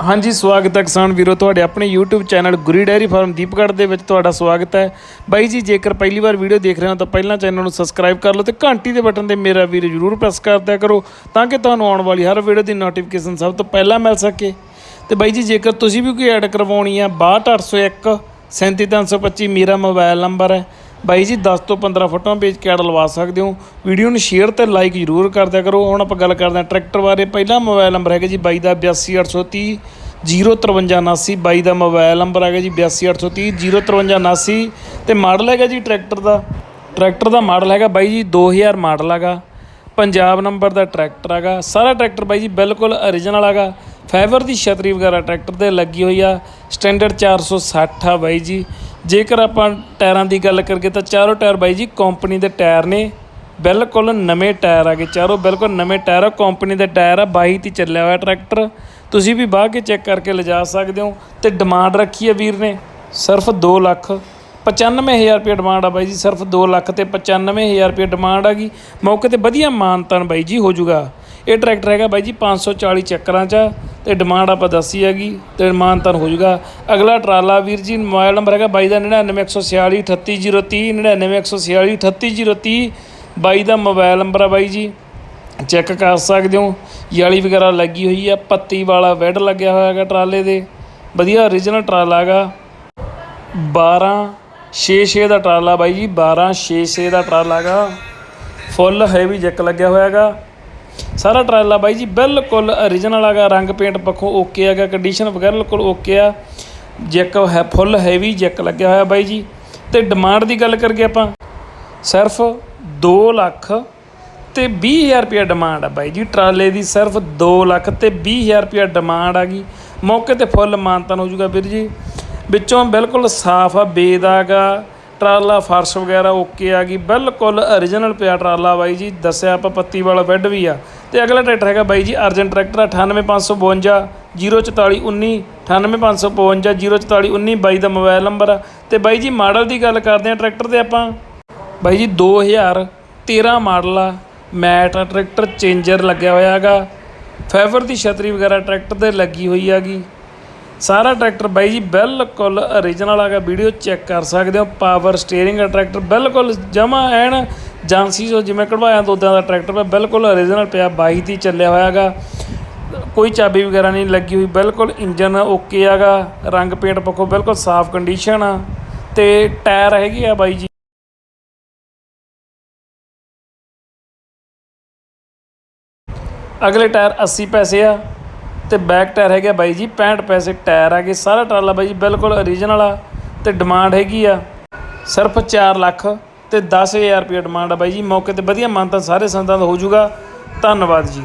ਹਾਂਜੀ, ਸਵਾਗਤ ਹੈ ਕਿਸਾਨ ਵੀਰੋ। ਤੁਹਾਡੇ ਆਪਣੇ YouTube channel Guri dairy farm Deepgarh ਦੇ ਵਿੱਚ ਤੁਹਾਡਾ ਸਵਾਗਤ ਹੈ। ਬਾਈ ਜੀ, ਜੇਕਰ ਪਹਿਲੀ ਵਾਰ ਵੀਡੀਓ ਦੇਖ ਰਹੇ ਹੋ ਤਾਂ ਪਹਿਲਾਂ ਚੈਨਲ ਨੂੰ ਸਬਸਕ੍ਰਾਈਬ ਕਰ ਲਓ ਤੇ ਘੰਟੀ ਦੇ ਬਟਨ ਤੇ ਮੇਰਾ ਵੀਰ ਜਰੂਰ ਪ੍ਰੈਸ ਕਰ ਦਿਆ ਕਰੋ ਤਾਂ ਕਿ ਤੁਹਾਨੂੰ ਆਉਣ ਵਾਲੀ ਹਰ ਵੀਡੀਓ ਦੀ ਨੋਟੀਫਿਕੇਸ਼ਨ ਸਭ ਤੋਂ ਪਹਿਲਾਂ ਮਿਲ ਸਕੇ। ਤੇ ਬਾਈ ਜੀ, ਜੇਕਰ ਤੁਸੀਂ ਵੀ ਕੋਈ ਐਡ ਕਰਵਾਉਣੀ ਆ 62801 37325 ਮੇਰਾ ਮੋਬਾਈਲ ਨੰਬਰ ਹੈ। ਬਾਈ ਜੀ 10 ਤੋਂ 15 ਫੋਟੋਆਂ ਵੇਚ ਕੇ ਐਡ ਲਵਾ ਸਕਦੇ ਹੋ। ਵੀਡੀਓ ਨੂੰ ਸ਼ੇਅਰ ਤੇ ਲਾਈਕ ਜ਼ਰੂਰ ਕਰਦਿਆ ਕਰੋ। ਹੁਣ ਆਪਾਂ ਗੱਲ ਕਰਦੇ ਹਾਂ ਟਰੈਕਟਰ ਬਾਰੇ। ਪਹਿਲਾ ਮੋਬਾਈਲ ਨੰਬਰ ਹੈਗਾ ਜੀ ਬਾਈ ਦਾ 82830 05379 ਬਾਈ ਦਾ ਮੋਬਾਈਲ ਨੰਬਰ ਹੈਗਾ ਜੀ 82830 05379 ਤੇ ਮਾਡਲ ਹੈਗਾ ਜੀ ਟਰੈਕਟਰ ਦਾ। ਟਰੈਕਟਰ ਦਾ ਮਾਡਲ ਹੈਗਾ ਬਾਈ ਜੀ 2000 ਮਾਡਲ ਹੈਗਾ। ਪੰਜਾਬ ਨੰਬਰ ਦਾ ਟਰੈਕਟਰ ਹੈਗਾ। ਸਾਰਾ ਟਰੈਕਟਰ ਬਾਈ ਜੀ ਬਿਲਕੁਲ origignal ਹੈਗਾ। ਫਾਈਬਰ ਦੀ ਛਤਰੀ ਵਗੈਰਾ ਟਰੈਕਟਰ ਤੇ ਲੱਗੀ ਹੋਈ ਆ। ਸਟੈਂਡਰਡ 460 ਆ ਬਾਈ ਜੀ। ਜੇਕਰ ਆਪਾਂ ਟਾਇਰਾਂ ਦੀ ਗੱਲ ਕਰੀਏ ਤਾਂ ਚਾਰੋਂ ਟਾਇਰ ਬਾਈ ਜੀ ਕੰਪਨੀ ਦੇ ਟਾਇਰ ਨੇ। ਬਿਲਕੁਲ ਨਵੇਂ ਟਾਇਰ ਆ ਗਏ, ਚਾਰੋਂ ਬਿਲਕੁਲ ਨਵੇਂ ਟਾਇਰ ਆ। ਕੰਪਨੀ ਦੇ ਟਾਇਰ ਆ 22 ਤੇ ਚੱਲਿਆ ਹੋਇਆ ਟਰੈਕਟਰ ਤੁਸੀਂ ਵੀ ਬਾਹ ਕੇ ਚੈੱਕ ਕਰਕੇ ਲਿਜਾ ਸਕਦੇ ਹੋ ਤੇ ਡਿਮਾਂਡ ਰੱਖੀ ਹੈ ਵੀਰ ਨੇ, ਸਿਰਫ 2 ਲੱਖ। 95000 ਰੁਪਏ ਡਿਮਾਂਡ ਆ ਬਾਈ ਜੀ, ਸਿਰਫ 2 ਲੱਖ ਤੇ 95000 ਰੁਪਏ ਡਿਮਾਂਡ ਆ ਗਈ। ਮੌਕੇ ਤੇ ਵਧੀਆ ਮਾਨਤਨ ਬਾਈ ਜੀ ਹੋ ਜਾਊਗਾ। ਇਹ ਟਰੈਕਟਰ ਹੈਗਾ ਬਾਈ ਜੀ 540 ਚੱਕਰਾਂ 'ਚ ਆ ਤੇ ਡਿਮਾਂਡ ਆਪਾਂ ਦੱਸੀ ਹੈਗੀ ਤੇ ਮਾਨਤਨ ਹੋ ਜਾਊਗਾ। ਅਗਲਾ ਟਰਾਲਾ ਵੀਰ ਜੀ ਮੋਬਾਈਲ ਨੰਬਰ ਹੈਗਾ ਬਾਈ ਦਾ 99146 38030 99146 38030 ਬਾਈ ਦਾ ਮੋਬਾਈਲ ਨੰਬਰ ਆ ਬਾਈ ਜੀ। ਚੈੱਕ ਕਰ ਸਕਦੇ ਹੋ, ਯਾਲੀ ਵਗੈਰਾ ਲੱਗੀ ਹੋਈ ਆ, ਪੱਤੀ ਵਾਲਾ ਵੈਡ ਲੱਗਿਆ ਹੋਇਆ ਹੈਗਾ ਟਰਾਲੇ ਦੇ। ਵਧੀਆ origignal ਟਰਾਲਾ ਹੈਗਾ। 12 6-6 ਦਾ ਟਰਾਲਾ ਬਾਈ ਜੀ 12 6-6 ਦਾ ਟਰਾਲਾ ਹੈਗਾ। ਫੁੱਲ ਹੈਵੀ ਜੈਕ ਲੱਗਿਆ ਹੋਇਆ ਹੈਗਾ। ਸਾਰਾ ਟਰਾਲਾ ਬਾਈ ਜੀ, ਬਿਲਕੁਲ origignal ਹੈਗਾ, ਰੰਗ ਪੇਂਟ ਪੱਖੋਂ ਓਕੇ ਹੈਗਾ ਕੰਡੀਸ਼ਨ ਬਿਲਕੁਲ ਓਕੇ ਆ। ਜੈਕ ਹੈ ਫੁੱਲ ਹੈਵੀ ਜੈਕ ਲੱਗਿਆ ਹੋਇਆ ਬਾਈ ਜੀ। ਤੇ ਡਿਮਾਂਡ ਦੀ ਗੱਲ ਕਰੀਏ ਆਪਾਂ, ਸਿਰਫ 2 ਲੱਖ ਤੇ 20000 ਰੁਪਏ ਡਿਮਾਂਡ ਆ ਬਾਈ ਜੀ। ਟਰਾਲੇ ਦੀ ਸਿਰਫ 2 ਲੱਖ ਤੇ 20000 ਰੁਪਏ ਡਿਮਾਂਡ ਆ ਗਈ। ਮੌਕੇ ਤੇ ਫੁੱਲ ਮਾਨਤਨ ਹੋ ਜਾਊਗਾ ਵੀਰ ਜੀ। ਵਿੱਚੋਂ ਬਿਲਕੁਲ ਸਾਫ਼ ਆ, ਬੇਦਾਗਾ ਟਰਾਲਾ ਫਰਸ਼ ਵਗੈਰਾ ਓਕੇ ਆ ਗਈ। ਬਿਲਕੁਲ origignal ਪਿਆ ਟਰਾਲਾ ਬਾਈ ਜੀ। ਦੱਸਿਆ ਆਪਾਂ ਪੱਤੀ ਵਾਲਾ ਬੈੱਡ ਵੀ ਆ। ਤੇ ਅਗਲਾ ਟਰੈਕਟਰ ਹੈਗਾ ਬਾਈ ਜੀ ਅਰਜਨ ਟਰੈਕਟਰ 98552 04419 98552 04419 ਬਾਈ ਦਾ ਮੋਬਾਈਲ ਨੰਬਰ ਆ। ਤੇ ਬਾਈ ਜੀ ਮਾਡਲ ਦੀ ਗੱਲ ਕਰਦੇ ਆ ਟਰੈਕਟਰ 'ਤੇ ਆਪਾਂ। ਬਾਈ ਜੀ 2013 ਮਾਡਲ ਆ। ਮੈਟ ਟਰੈਕਟਰ ਚੇਂਜਰ ਲੱਗਿਆ ਹੋਇਆ ਹੈਗਾ। ਫੈਵਰ ਦੀ ਛਤਰੀ ਵਗੈਰਾ ਟਰੈਕਟਰ ਤੇ ਲੱਗੀ ਹੋਈ ਹੈਗੀ। ਸਾਰਾ ਟਰੈਕਟਰ ਬਾਈ ਜੀ ਬਿਲਕੁਲ origignal ਹੈਗਾ ਵੀਡੀਓ ਚੈੱਕ ਕਰ ਸਕਦੇ ਹੋ। ਪਾਵਰ ਸਟੀਅਰਿੰਗ ਆ ਟਰੈਕਟਰ, ਬਿਲਕੁਲ ਜਮਾ ਐਨ ਜਾਂਸੀ ਜੋ ਜਿਵੇਂ ਕਢਵਾਇਆ ਦੋਦਾਂ ਦਾ ਟਰੈਕਟਰ ਪਿਆ, ਬਿਲਕੁਲ origignal ਪਿਆ 22 ਦੀ ਚੱਲਿਆ ਹੋਇਆ ਹੈਗਾ ਕੋਈ ਚਾਬੀ ਵਗੈਰਾ ਨਹੀਂ ਲੱਗੀ ਹੋਈ, ਬਿਲਕੁਲ ਇੰਜਨ ਓਕੇ ਹੈਗਾ ਰੰਗ ਪੇਂਟ ਪੱਖੋਂ ਬਿਲਕੁਲ ਸਾਫ਼ ਕੰਡੀਸ਼ਨ ਆ। ਤੇ ਟਾਇਰ ਹੈਗੇ ਆ ਬਾਈ ਜੀ। ਅਗਲੇ ਟਾਇਰ 80 ਪੈਸੇ ਆ। ਤੇ ਬੈਕ ਟਾਇਰ ਹੈਗਾ ਬਾਈ ਜੀ 65 ਪੈਸੇ ਟਾਇਰ ਹੈਗੇ ਸਾਰਾ ਟਰਾਲਾ ਬਾਈ ਜੀ, ਬਿਲਕੁਲ origignal ਆ ਤੇ ਡਿਮਾਂਡ ਹੈਗੀ ਆ। ਸਿਰਫ 4 ਲੱਖ ਤੇ 10000 ਰੁਪਏ ਡਿਮਾਂਡ ਆ ਬਾਈ ਜੀ, ਮੌਕੇ ਤੇ ਵਧੀਆ ਮਾਨਤਾ ਸਾਰੇ ਸੰਦਾਂ ਦਾ ਹੋ ਜਾਊਗਾ। ਧੰਨਵਾਦ ਜੀ।